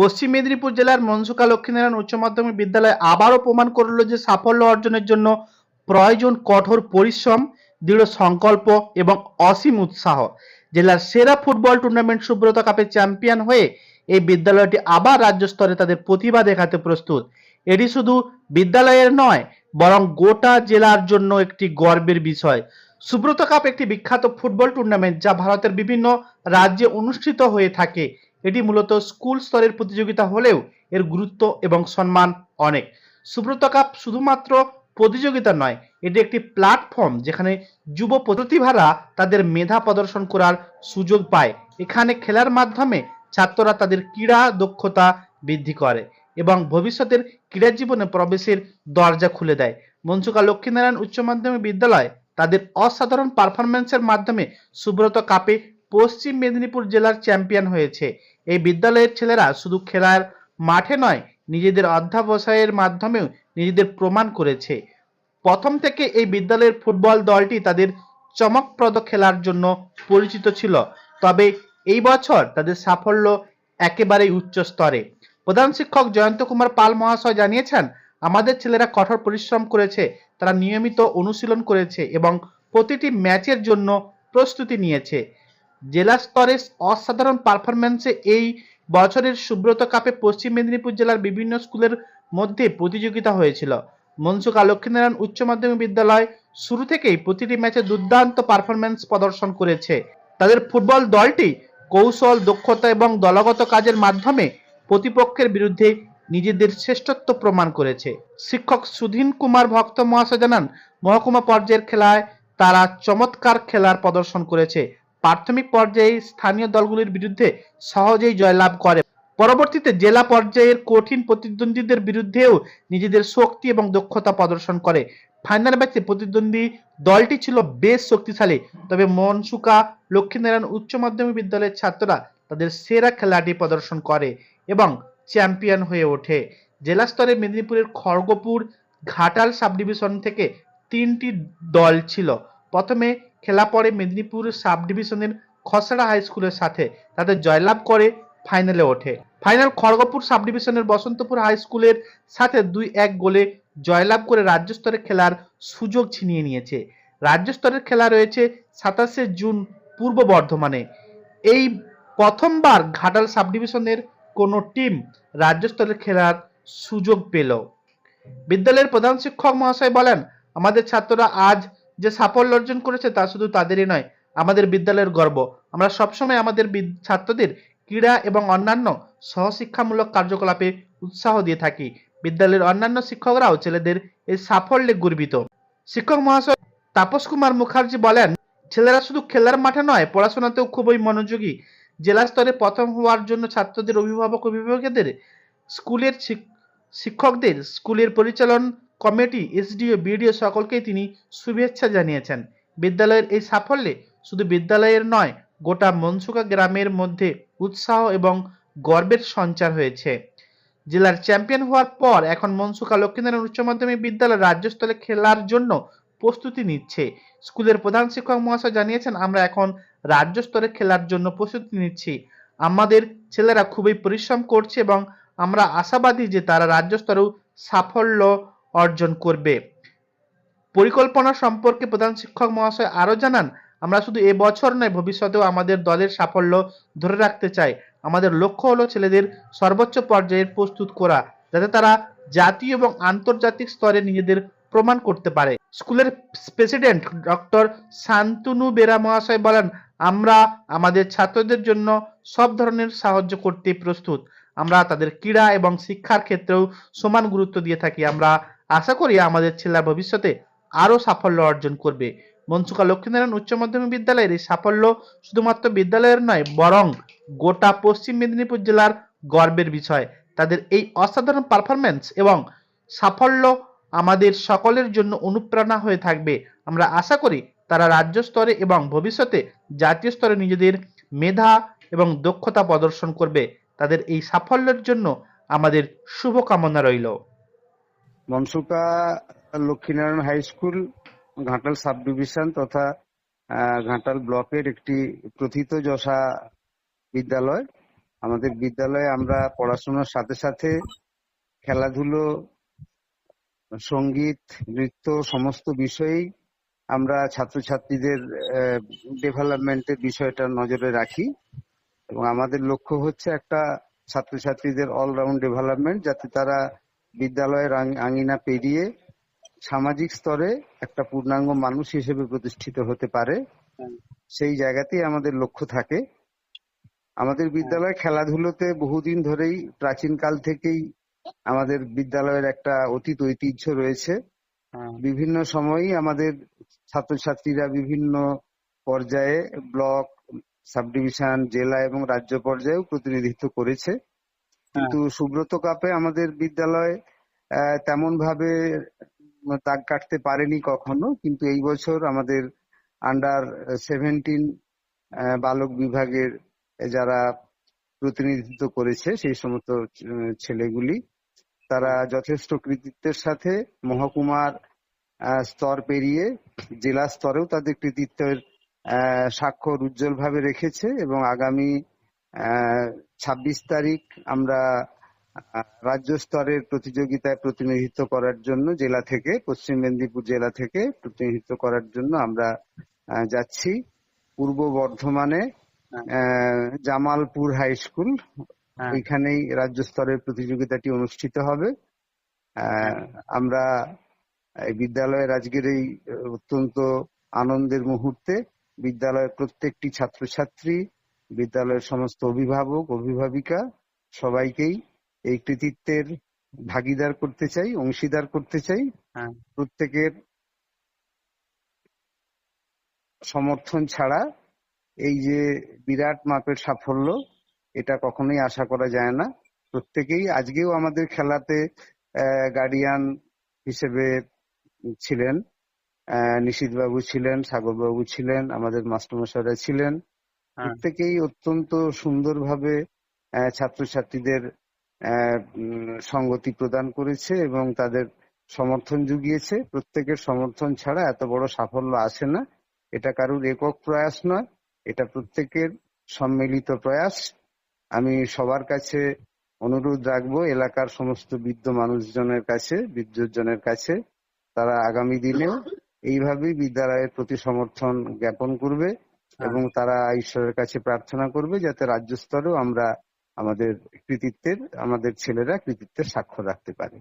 পশ্চিম মেদিনীপুর জেলার মনসুকা লক্ষ্মীনারায়ণ উচ্চ মাধ্যমিক বিদ্যালয় আবারও প্রমাণ করল যে সাফল্য অর্জনের জন্য প্রয়োজন কঠোর পরিশ্রম, দৃঢ় সংকল্প এবং অসীম উৎসাহ। জেলার সেরা ফুটবল টুর্নামেন্ট সুব্রত কাপের চ্যাম্পিয়ন হয়ে এই বিদ্যালয়টি আবার রাজ্য স্তরে তাদের প্রতিভা দেখাতে প্রস্তুত। এটি শুধু বিদ্যালয়ের নয়, বরং গোটা জেলার জন্য একটি গর্বের বিষয়। সুব্রত কাপ একটি বিখ্যাত ফুটবল টুর্নামেন্ট যা ভারতের বিভিন্ন রাজ্যে অনুষ্ঠিত হয়ে থাকে। এটি মূলত স্কুল স্তরের প্রতিযোগিতা হলেও এর গুরুত্ব এবং সম্মান অনেক। সুব্রত কাপ শুধুমাত্র প্রতিযোগিতা নয়, এটি একটি প্ল্যাটফর্ম যেখানে যুব প্রতিভারা তাদের মেধা প্রদর্শন করার সুযোগ পায়। এখানে খেলার মাধ্যমে ছাত্ররা তাদের ক্রীড়া দক্ষতা বৃদ্ধি করে এবং ভবিষ্যতের ক্রীড়া জীবনে প্রবেশের দরজা খুলে দেয়। মনসুকা লক্ষ্মীনারায়ণ উচ্চ মাধ্যমিক বিদ্যালয় তাদের অসাধারণ পারফরমেন্সের মাধ্যমে সুব্রত কাপে পশ্চিম মেদিনীপুর জেলার চ্যাম্পিয়ন হয়েছে। এই বিদ্যালয়ের ছেলেরা শুধু খেলার মাঠে নয়, নিজেদের অধ্যাবসায়ের মাধ্যমেও নিজেদের প্রমাণ করেছে। প্রথম থেকে এই বিদ্যালয়ের ফুটবল দলটি তাদের চমকপ্রদ খেলার জন্য পরিচিত ছিল। তবে এই বছর তাদের সাফল্য একেবারেই উচ্চ স্তরে। প্রধান শিক্ষক জয়ন্ত কুমার পাল মহাশয় জানিয়েছেন, আমাদের ছেলেরা কঠোর পরিশ্রম করেছে, তারা নিয়মিত অনুশীলন করেছে এবং প্রতিটি ম্যাচের জন্য প্রস্তুতি নিয়েছে। জেলা স্তরে অসাধারণ পারফরম্যান্সে এই বছরের সুব্রত কাপে পশ্চিম মেদিনীপুর জেলার বিভিন্ন স্কুলের মধ্যে প্রতিযোগিতা হয়েছিল। মনসুকা লক্ষ্মীনারায়ণ উচ্চ মাধ্যমিক বিদ্যালয় শুরু থেকেই প্রতিটি ম্যাচে দুর্দান্ত পারফরম্যান্স প্রদর্শন করেছে। তাদের ফুটবল দলটি কৌশল, দক্ষতা এবং দলগত কাজের মাধ্যমে প্রতিপক্ষের বিরুদ্ধে নিজেদের শ্রেষ্ঠত্ব প্রমাণ করেছে। শিক্ষক সুধীন কুমার ভক্ত মহাশয় জানান, মহকুমা পর্যায়ের খেলায় তারা চমৎকার খেলার প্রদর্শন করেছে। প্রাথমিক পর্যায়ে স্থানীয় দলগুলির বিরুদ্ধে সহজেই জয়লাভ করে। পরবর্তীতে জেলা পর্যায়ের কঠিন প্রতিদ্বন্দ্বীদের বিরুদ্ধেও নিজেদের শক্তি এবং দক্ষতা প্রদর্শন করে। ফাইনাল ম্যাচে প্রতিদ্বন্দ্বী দলটি ছিল বেশ শক্তিশালী, তবে মনসুকা, লক্ষ্মীনারায়ণ উচ্চ মাধ্যমিক বিদ্যালয়ের ছাত্ররা তাদের সেরা খেলাটি প্রদর্শন করে এবং চ্যাম্পিয়ন হয়ে ওঠে। জেলা স্তরে মেদিনীপুরের খড়গপুর ঘাটাল সাব ডিভিশন থেকে তিনটি দল ছিল। প্রথমে খেলা পড়ে মেদিনীপুর সাব ডিভিশনের খসড়া হাই স্কুলের সাথে তাদের জয়লাভ করে ফাইনালে ওঠে। ফাইনাল খড়গপুর সাব ডিভিশনের বসন্তপুর হাই স্কুলের সাথে দুই এক গোলে জয়লাভ করে রাজ্য স্তরে খেলার সুযোগ ছিনিয়ে নিয়েছে। রাজ্য স্তরের খেলা রয়েছে সাতাশে জুন পূর্ব বর্ধমানে। এই প্রথমবার ঘাটাল সাব ডিভিশনের কোনো টিম রাজ্য স্তরের খেলার সুযোগ পেল। বিদ্যালয়ের প্রধান শিক্ষক মহাশয় বলেন, আমাদের ছাত্ররা আজ যে সাফল্য অর্জন করেছে তা শুধু তাদেরই নয়, আমাদের বিদ্যালয়ের গর্ব। আমরা সবসময় আমাদের ছাত্রদের ক্রীড়া এবং অন্যান্য সহশিক্ষামূলক কার্যকলাপে উৎসাহ দিয়ে থাকি। বিদ্যালয়ের অন্যান্য শিক্ষকরাও ছেলেদের এই সাফল্যে গর্বিত। শিক্ষক মহাশয় তাপস কুমার মুখার্জি বলেন, ছেলেরা শুধু খেলার মাঠে নয়, পড়াশোনাতেও খুবই মনোযোগী। জেলা স্তরে প্রথম হওয়ার জন্য ছাত্রদের অভিভাবক অভিভাবকদের স্কুলের শিক্ষকদের, স্কুলের পরিচালন কমিটি, এসডিও, বিডিও সকলকেই তিনি শুভেচ্ছা জানিয়েছেন। বিদ্যালয়ের এই সাফল্যে শুধু বিদ্যালয়ের নয়, গোটা মনসুকা গ্রামের মধ্যে উৎসাহ এবং গর্বের সঞ্চার হয়েছে। জেলার চ্যাম্পিয়ন হওয়ার পর এখন মনসুকা লক্ষ্মীনারায়ণ উচ্চ মাধ্যমিক বিদ্যালয় রাজ্য স্তরে খেলার জন্য প্রস্তুতি নিচ্ছে। স্কুলের প্রধান শিক্ষক মহাশয় জানিয়েছেন, আমরা এখন রাজ্য স্তরে খেলার জন্য প্রস্তুতি নিচ্ছি। আমাদের ছেলেরা খুবই পরিশ্রম করছে এবং আমরা আশাবাদী যে তারা রাজ্য স্তরেও সাফল্য অর্জন করবে। পরিকল্পনা সম্পর্কে প্রধান শিক্ষক মহাশয় আরও জানান, আমরা শুধু এবছর নয়, ভবিষ্যতেও আমাদের দলের সাফল্য ধরে রাখতে চাই। আমাদের লক্ষ্য হলো ছেলেদের সর্বোচ্চ পর্যায়ের প্রস্তুত করা, যাতে তারা জাতীয় এবং আন্তর্জাতিক স্তরে নিজেদের প্রমাণ করতে পারে। স্কুলের প্রেসিডেন্ট ডক্টর শান্তনু বেরা মহাশয় বলেন, আমরা আমাদের ছাত্রদের জন্য সব ধরনের সাহায্য করতে প্রস্তুত। আমরা তাদের ক্রীড়া এবং শিক্ষার ক্ষেত্রেও সমান গুরুত্ব দিয়ে থাকি। আমরা আশা করি আমাদের ছেলেরা ভবিষ্যতে আরও সাফল্য অর্জন করবে। মনসুকা লক্ষ্মীনারায়ণ উচ্চ মাধ্যমিক বিদ্যালয়ের এই সাফল্য শুধুমাত্র বিদ্যালয়ের নয়, বরং গোটা পশ্চিম মেদিনীপুর জেলার গর্বের বিষয়। তাদের এই অসাধারণ পারফরমেন্স এবং সাফল্য আমাদের সকলের জন্য অনুপ্রেরণা হয়ে থাকবে। আমরা আশা করি তারা রাজ্য স্তরে এবং ভবিষ্যতে জাতীয় স্তরে নিজেদের মেধা এবং দক্ষতা প্রদর্শন করবে। তাদের এই সাফল্যের জন্য আমাদের শুভকামনা রইল। Mansuka Lakshminarayan high school, Ghatal sub division তথা ঘাটাল ব্লকের একটি প্রথিত যশা বিদ্যালয়। আমাদের বিদ্যালয়ে আমরা পড়াশোনার সাথে সাথে খেলাধুলো, সংগীত, নৃত্য সমস্ত বিষয়েই আমরা ছাত্রছাত্রীদের ডেভেলপমেন্টের বিষয়টা নজরে রাখি। এবং আমাদের লক্ষ্য হচ্ছে একটা ছাত্রছাত্রীদের অলরাউন্ড ডেভেলপমেন্ট যাতে তারা বিদ্যালয়ের আঙিনা পেরিয়ে সামাজিক স্তরে একটা পূর্ণাঙ্গ মানুষ হিসেবে প্রতিষ্ঠিত হতে পারে সেই জায়গাতেই আমাদের লক্ষ্য থাকে। আমাদের বিদ্যালয় খেলাধুলোতে বহুদিন ধরেই প্রাচীনকাল থেকেই আমাদের বিদ্যালয়ের একটা অতীত ঐতিহ্য রয়েছে। বিভিন্ন সময়ই আমাদের ছাত্রছাত্রীরা বিভিন্ন পর্যায়ে ব্লক সাব ডিভিশন জেলা এবং রাজ্য পর্যায়েও প্রতিনিধিত্ব করেছে। কিন্তু সুব্রত কাপে আমাদের বিদ্যালয় তেমন ভাবে দাগ কাটতে পারেনি কখনো কিন্তু এই বছর আমাদের আন্ডার সেভেন্টিন বালক বিভাগের যারা প্রতিনিধিত্ব করেছে সেই সমস্ত ছেলেগুলি তারা যথেষ্ট কৃতিত্বের সাথে মহকুমার স্তর পেরিয়ে জেলা স্তরেও তাদের কৃতিত্বের আহ, স্বাক্ষর উজ্জ্বল ভাবে রেখেছে এবং আগামী ছাব্বিশ তারিখ আমরা রাজ্য স্তরের প্রতিযোগিতায় প্রতিনিধিত্ব করার জন্য জেলা থেকে পশ্চিম মেদিনীপুর জেলা থেকে প্রতিনিধিত্ব করার জন্য আমরা যাচ্ছি। পূর্ব বর্ধমানে জামালপুর হাই স্কুল ওইখানেই রাজ্য স্তরের প্রতিযোগিতাটি অনুষ্ঠিত হবে। আহ, আমরা এই বিদ্যালয়ের আজকের এই অত্যন্ত আনন্দের মুহূর্তে বিদ্যালয়ের প্রত্যেকটি ছাত্রছাত্রী বিদ্যালয়ের সমস্ত অভিভাবক অভিভাবিকা সবাইকেই এই কৃতিত্বের ভাগিদার করতে চাই অংশীদার করতে চাই। প্রত্যেকের সমর্থন ছাড়া এই যে বিরাট মাপের সাফল্য এটা কখনোই আশা করা যায় না। প্রত্যেকেই আজকেও আমাদের খেলাতে গার্ডিয়ান হিসেবে ছিলেন। নিশীথ বাবু ছিলেন সাগর বাবু ছিলেন আমাদের মাস্টারমশাইরা ছিলেন। প্রত্যেকেই অত্যন্ত সুন্দরভাবে ছাত্রছাত্রীদের সঙ্গতি প্রদান করেছে এবং তাদের সমর্থন জুগিয়েছে। প্রত্যেকের সমর্থন ছাড়া এত বড় সাফল্য আসে না। এটা কারুর একক প্রয়াস নয়, এটা প্রত্যেকের সম্মিলিত প্রয়াস। আমি সবার কাছে অনুরোধ রাখব এলাকার সমস্ত বৃদ্ধ মানুষজনের কাছে বিদ্যুৎজনের কাছে, তারা আগামী দিনেও এইভাবেই বিদ্যালয়ের প্রতি সমর্থন জ্ঞাপন করবে। এবং তারা ঈশ্বরের কাছে প্রার্থনা করবে যাতে রাজ্য স্তরেও আমরা আমাদের কৃতিত্বের, আমাদের ছেলেরা কৃতিত্বের স্বাক্ষর রাখতে পারে।